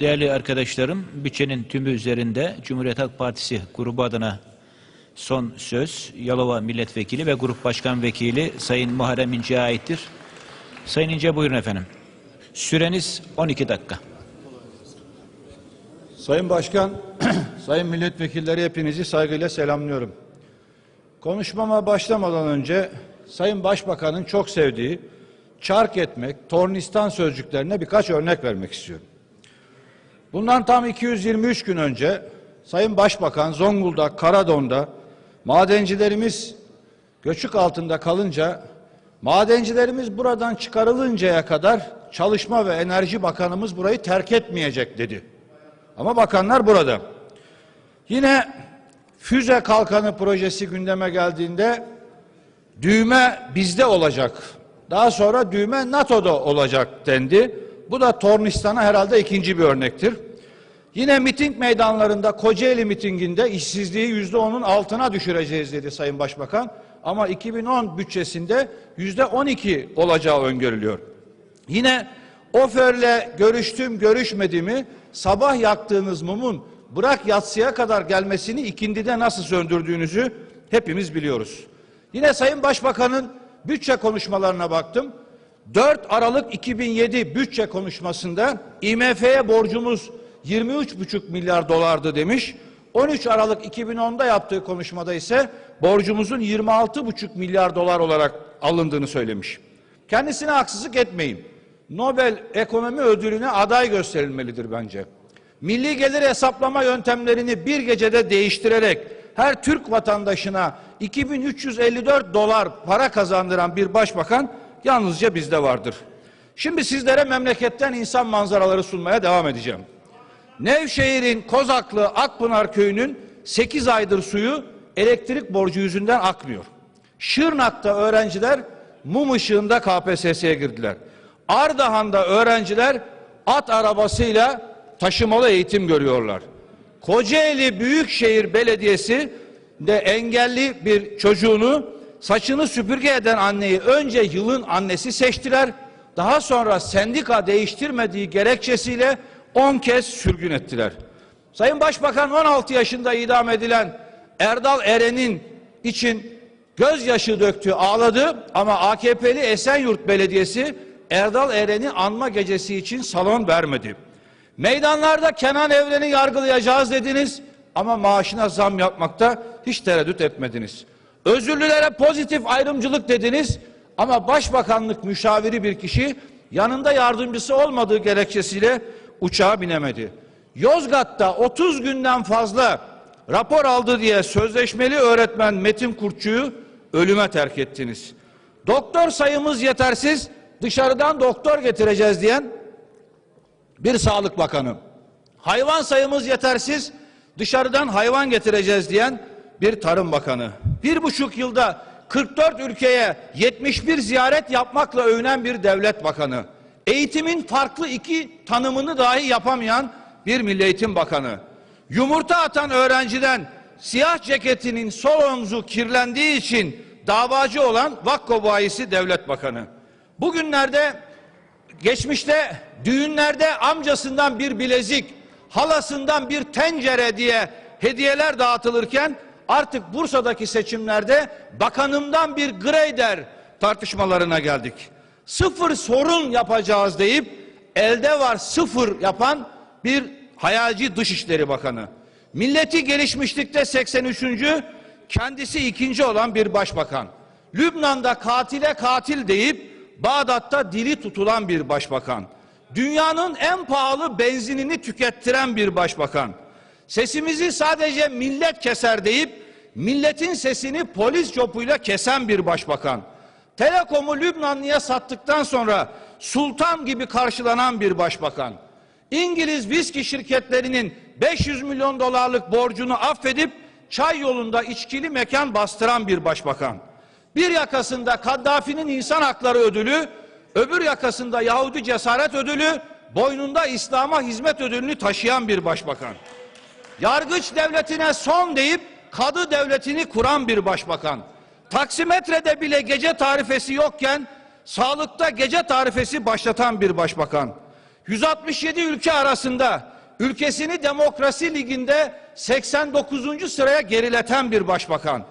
Değerli arkadaşlarım, bütçenin tümü üzerinde Cumhuriyet Halk Partisi grubu adına son söz Yalova Milletvekili ve Grup Başkan Vekili Sayın Muharrem İnce'ye aittir. Sayın İnce buyurun efendim. Süreniz 12 dakika. Sayın Başkan, Sayın Milletvekilleri hepinizi saygıyla selamlıyorum. Konuşmama başlamadan önce Sayın Başbakan'ın çok sevdiği çark etmek, tornistan sözcüklerine birkaç örnek vermek istiyorum. Bundan tam 223 gün önce Sayın Başbakan Zonguldak, Karadon'da madencilerimiz göçük altında kalınca madencilerimiz buradan çıkarılıncaya kadar Çalışma ve Enerji Bakanımız burayı terk etmeyecek dedi. Ama bakanlar burada. Yine füze kalkanı projesi gündeme geldiğinde düğme bizde olacak. Daha sonra düğme NATO'da olacak dendi. Bu da Tornistan'a herhalde ikinci bir örnektir. Yine miting meydanlarında Kocaeli mitinginde işsizliği yüzde onun altına düşüreceğiz dedi Sayın Başbakan. Ama 2010 bütçesinde yüzde 12 olacağı öngörülüyor. Yine Ofer'le görüştüm görüşmediğimi sabah yaktığınız mumun bırak yatsıya kadar gelmesini ikindide nasıl söndürdüğünüzü hepimiz biliyoruz. Yine Sayın Başbakan'ın bütçe konuşmalarına baktım. 4 Aralık 2007 bütçe konuşmasında IMF'ye borcumuz 23,5 milyar dolardı demiş. 13 Aralık 2010'da yaptığı konuşmada ise borcumuzun 26,5 milyar dolar olarak alındığını söylemiş. Kendisine haksızlık etmeyin. Nobel Ekonomi Ödülü'ne aday gösterilmelidir bence. Milli gelir hesaplama yöntemlerini bir gecede değiştirerek her Türk vatandaşına 2354 dolar para kazandıran bir başbakan yalnızca bizde vardır. Şimdi sizlere memleketten insan manzaraları sunmaya devam edeceğim. Nevşehir'in Kozaklı Akpınar köyünün 8 aydır suyu elektrik borcu yüzünden akmıyor. Şırnak'ta öğrenciler mum ışığında KPSS'ye girdiler. Ardahan'da öğrenciler at arabasıyla taşımalı eğitim görüyorlar. Kocaeli Büyükşehir Belediyesi de engelli bir çocuğunu saçını süpürge eden anneyi önce yılın annesi seçtiler. Daha sonra sendika değiştirmediği gerekçesiyle 10 kez sürgün ettiler. Sayın Başbakan 16 yaşında idam edilen Erdal Eren'in için gözyaşı döktü, ağladı ama AKP'li Esenyurt Belediyesi Erdal Eren'i anma gecesi için salon vermedi. Meydanlarda Kenan Evren'i yargılayacağız dediniz ama maaşına zam yapmakta hiç tereddüt etmediniz. Özürlülere pozitif ayrımcılık dediniz ama başbakanlık müşaviri bir kişi yanında yardımcısı olmadığı gerekçesiyle uçağa binemedi. Yozgat'ta 30 günden fazla rapor aldı diye sözleşmeli öğretmen Metin Kurtçu'yu ölüme terk ettiniz. Doktor sayımız yetersiz dışarıdan doktor getireceğiz diyen bir sağlık bakanı. Hayvan sayımız yetersiz dışarıdan hayvan getireceğiz diyen bir tarım bakanı. Bir buçuk yılda 44 ülkeye 71 ziyaret yapmakla övünen bir devlet bakanı. Eğitimin farklı iki tanımını dahi yapamayan bir milli eğitim bakanı. Yumurta atan öğrenciden siyah ceketinin sol omzu kirlendiği için davacı olan Vakko bayisi devlet bakanı. Bugünlerde geçmişte düğünlerde amcasından bir bilezik, halasından bir tencere diye hediyeler dağıtılırken artık Bursa'daki seçimlerde bakanımdan bir greyder tartışmalarına geldik. Sıfır sorun yapacağız deyip elde var sıfır yapan bir hayalci Dışişleri Bakanı. Milleti gelişmişlikte 83. kendisi ikinci olan bir başbakan. Lübnan'da katile katil deyip Bağdat'ta dili tutulan bir başbakan. Dünyanın en pahalı benzinini tükettiren bir başbakan. Sesimizi sadece millet keser deyip milletin sesini polis copuyla kesen bir başbakan. Telekom'u Lübnanlı'ya sattıktan sonra sultan gibi karşılanan bir başbakan. İngiliz viski şirketlerinin 500 milyon dolarlık borcunu affedip çay yolunda içkili mekan bastıran bir başbakan. Bir yakasında Kaddafi'nin insan hakları ödülü, öbür yakasında Yahudi cesaret ödülü, boynunda İslam'a hizmet ödülünü taşıyan bir başbakan. Yargıç devletine son deyip kadı devletini kuran bir başbakan. Taksimetrede bile gece tarifesi yokken sağlıkta gece tarifesi başlatan bir başbakan. 167 ülke arasında ülkesini demokrasi liginde 89. sıraya gerileten bir başbakan.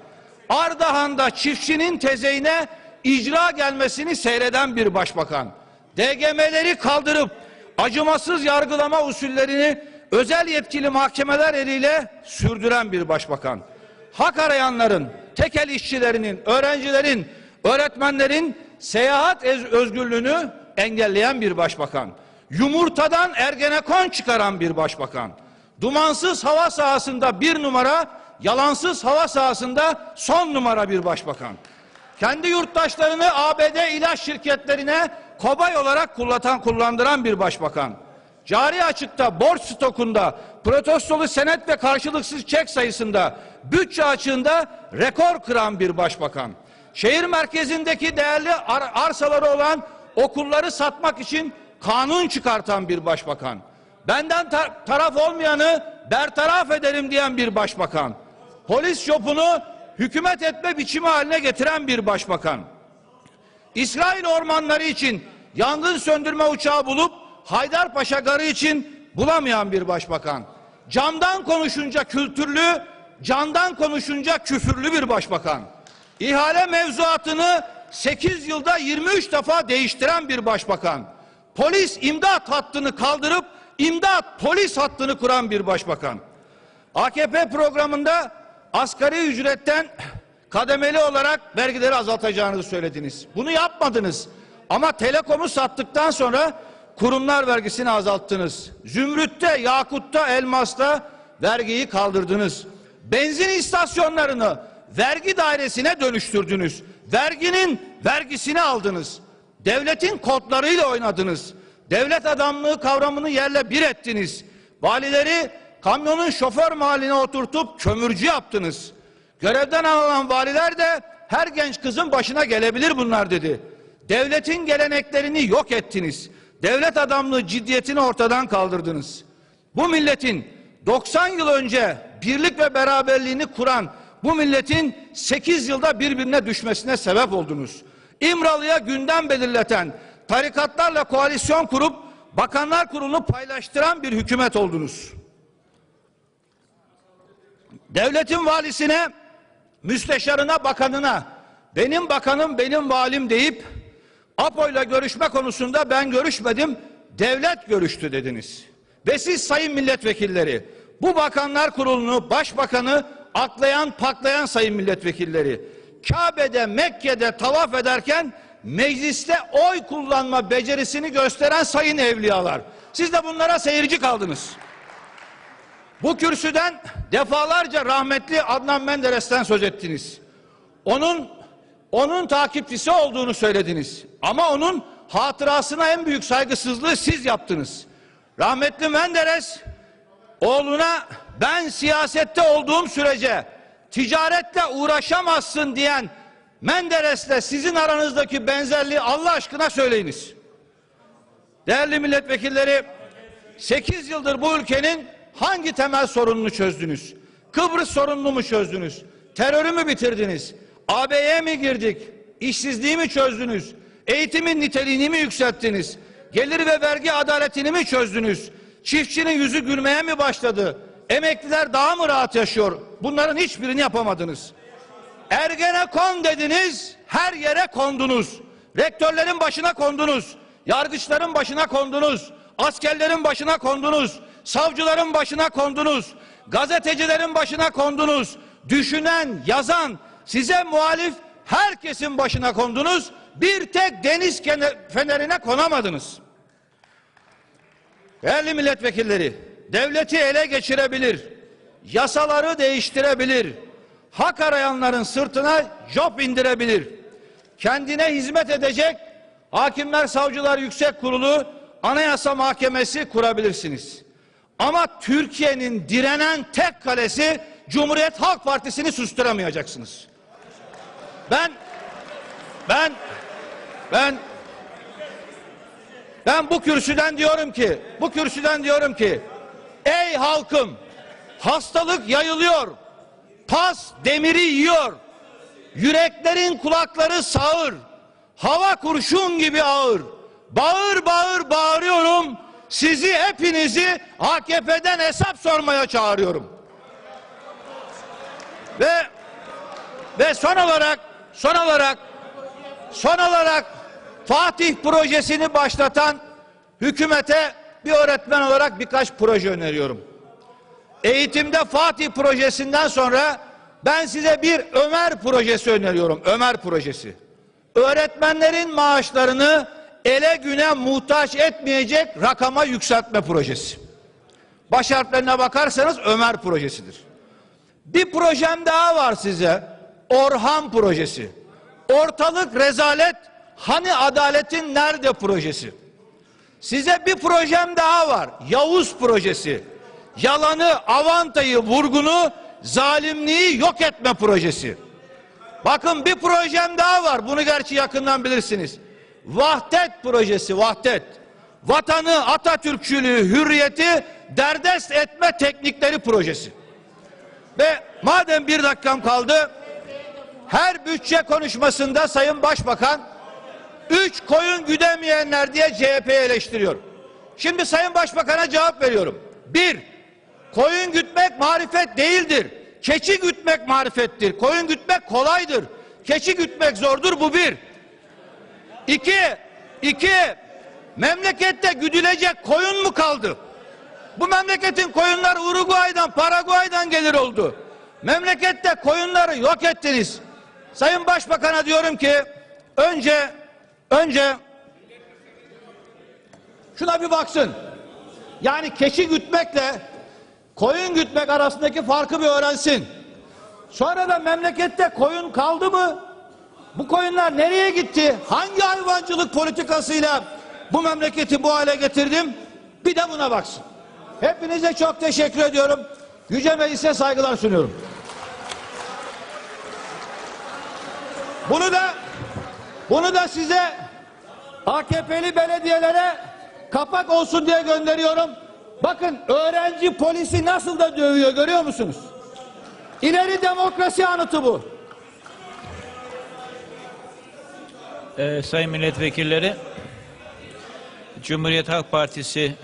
Ardahan'da çiftçinin tezeyine icra gelmesini seyreden bir başbakan. DGM'leri kaldırıp acımasız yargılama usullerini özel yetkili mahkemeler eliyle sürdüren bir başbakan. Hak arayanların, tekel işçilerinin, öğrencilerin, öğretmenlerin seyahat özgürlüğünü engelleyen bir başbakan. Yumurtadan ergenekon çıkaran bir başbakan. Dumansız hava sahasında bir numara, yalansız hava sahasında son numara bir başbakan. Kendi yurttaşlarını ABD ilaç şirketlerine kobay olarak kullatan, kullandıran bir başbakan. Cari açıkta, borç stokunda, protestolu senet ve karşılıksız çek sayısında, bütçe açığında rekor kıran bir başbakan. Şehir merkezindeki değerli ar- arsaları olan okulları satmak için kanun çıkartan bir başbakan. Benden tar- taraf olmayanı bertaraf ederim diyen bir başbakan. Polis jopunu hükümet etme biçimi haline getiren bir başbakan. İsrail ormanları için yangın söndürme uçağı bulup Haydarpaşa Garı için bulamayan bir başbakan. Camdan konuşunca kültürlü, candan konuşunca küfürlü bir başbakan. İhale mevzuatını 8 yılda 23 defa değiştiren bir başbakan. Polis imdat hattını kaldırıp imdat polis hattını kuran bir başbakan. AKP programında asgari ücretten kademeli olarak vergileri azaltacağınızı söylediniz. Bunu yapmadınız. Ama telekomu sattıktan sonra kurumlar vergisini azalttınız. Zümrüt'te, Yakut'ta, Elmas'ta vergiyi kaldırdınız. Benzin istasyonlarını vergi dairesine dönüştürdünüz. Verginin vergisini aldınız. Devletin kodlarıyla oynadınız. Devlet adamlığı kavramını yerle bir ettiniz. Valileri kamyonun şoför mahalline oturtup kömürcü yaptınız. Görevden alınan valiler de her genç kızın başına gelebilir bunlar dedi. Devletin geleneklerini yok ettiniz. Devlet adamlığı ciddiyetini ortadan kaldırdınız. Bu milletin 90 yıl önce birlik ve beraberliğini kuran bu milletin 8 yılda birbirine düşmesine sebep oldunuz. İmralı'ya gündem belirleten, tarikatlarla koalisyon kurup bakanlar kurulunu paylaştıran bir hükümet oldunuz. Devletin valisine, müsteşarına, bakanına benim bakanım benim valim deyip APO'yla görüşme konusunda ben görüşmedim, devlet görüştü dediniz. Ve siz sayın milletvekilleri bu bakanlar kurulunu, başbakanı aklayan paklayan sayın milletvekilleri Kabe'de Mekke'de tavaf ederken mecliste oy kullanma becerisini gösteren sayın evliyalar. Siz de bunlara seyirci kaldınız. Bu kürsüden defalarca rahmetli Adnan Menderes'ten söz ettiniz. Onun onun takipçisi olduğunu söylediniz. Ama onun hatırasına en büyük saygısızlığı siz yaptınız. Rahmetli Menderes oğluna ben siyasette olduğum sürece ticaretle uğraşamazsın diyen Menderes'le sizin aranızdaki benzerliği Allah aşkına söyleyiniz. Değerli milletvekilleri 8 yıldır bu ülkenin hangi temel sorununu çözdünüz? Kıbrıs sorununu mu çözdünüz? Terörü mü bitirdiniz? AB'ye mi girdik? İşsizliği mi çözdünüz? Eğitimin niteliğini mi yükselttiniz? Gelir ve vergi adaletini mi çözdünüz? Çiftçinin yüzü gülmeye mi başladı? Emekliler daha mı rahat yaşıyor? Bunların hiçbirini yapamadınız. Ergenekon dediniz, her yere kondunuz. Rektörlerin başına kondunuz. Yargıçların başına kondunuz. Askerlerin başına kondunuz. Savcıların başına kondunuz. Gazetecilerin başına kondunuz. Düşünen, yazan, size muhalif herkesin başına kondunuz. Bir tek deniz fenerine konamadınız. Değerli milletvekilleri, devleti ele geçirebilir, yasaları değiştirebilir, hak arayanların sırtına job indirebilir, kendine hizmet edecek hakimler, savcılar, yüksek kurulu, anayasa mahkemesi kurabilirsiniz. Ama Türkiye'nin direnen tek kalesi Cumhuriyet Halk Partisi'ni susturamayacaksınız. Ben, ben, ben ben bu kürsüden diyorum ki, bu kürsüden diyorum ki, ey halkım, hastalık yayılıyor, pas demiri yiyor, yüreklerin kulakları sağır, hava kurşun gibi ağır, bağır bağır bağırıyorum, Sizi hepinizi AKP'den hesap sormaya çağırıyorum. Ve ve son olarak son olarak son olarak Fatih projesini başlatan hükümete bir öğretmen olarak birkaç proje öneriyorum. Eğitimde Fatih projesinden sonra ben size bir Ömer projesi öneriyorum. Ömer projesi. Öğretmenlerin maaşlarını ele güne muhtaç etmeyecek rakama yükseltme projesi. Baş harflerine bakarsanız Ömer projesidir. Bir projem daha var size. Orhan projesi. Ortalık rezalet, hani adaletin nerede projesi. Size bir projem daha var. Yavuz projesi. Yalanı, avantayı, vurgunu, zalimliği yok etme projesi. Bakın bir projem daha var. Bunu gerçi yakından bilirsiniz. Vahdet projesi, vahdet. Vatanı, Atatürkçülüğü, hürriyeti derdest etme teknikleri projesi. Ve madem bir dakikam kaldı, her bütçe konuşmasında Sayın Başbakan üç koyun güdemeyenler diye CHP'yi eleştiriyor. Şimdi Sayın Başbakan'a cevap veriyorum. Bir, koyun gütmek marifet değildir. Keçi gütmek marifettir. Koyun gütmek kolaydır. Keçi gütmek zordur bu bir. İki, iki, memlekette güdülecek koyun mu kaldı? Bu memleketin koyunları Uruguay'dan, Paraguay'dan gelir oldu. Memlekette koyunları yok ettiniz. Sayın Başbakan'a diyorum ki önce önce şuna bir baksın. Yani keçi gütmekle koyun gütmek arasındaki farkı bir öğrensin. Sonra da memlekette koyun kaldı mı? Bu koyunlar nereye gitti? Hangi hayvancılık politikasıyla bu memleketi bu hale getirdim? Bir de buna baksın. Hepinize çok teşekkür ediyorum. Yüce Meclis'e saygılar sunuyorum. Bunu da bunu da size AKP'li belediyelere kapak olsun diye gönderiyorum. Bakın öğrenci polisi nasıl da dövüyor görüyor musunuz? İleri demokrasi anıtı bu. Ee, sayın milletvekilleri, Cumhuriyet Halk Partisi